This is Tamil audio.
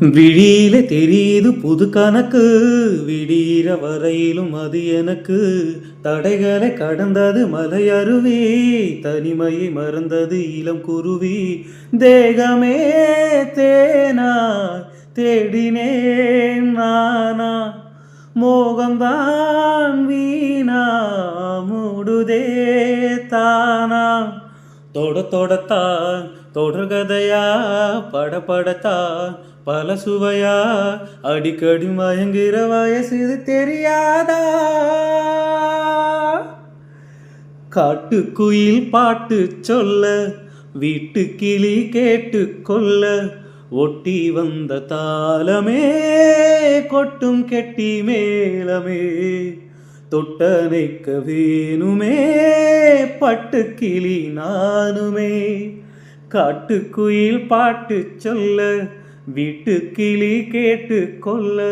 விழியில தெரியுது புது கணக்கு. விடிகிற வரையிலும் அது எனக்கு. தடைகளை கடந்தது மலையருவி. தனிமையை மறந்தது இளம் குருவி. தேகமே தேனா தேடினேன் நானா. மோகம்தான் வீணா மூடுதே தானா. தொட தொடத்தான் தொடர்கதையா படபடத்தான் பல சுவையா அடிக்கடி மயங்குற வயசு இது தெரியாதா? காட்டுக்குயில் பாட்டு சொல்ல வீட்டு கிளி கேட்டு கொள்ள ஒட்டி வந்த தாளமே கொட்டும் கெட்டி மேளமே தொட்டனைக்க வேணுமே பட்டு கிளி நானுமே. காட்டுக்குயில் பாட்டு சொல்ல வீட்டு கிளி கேட்டு கொள்ள.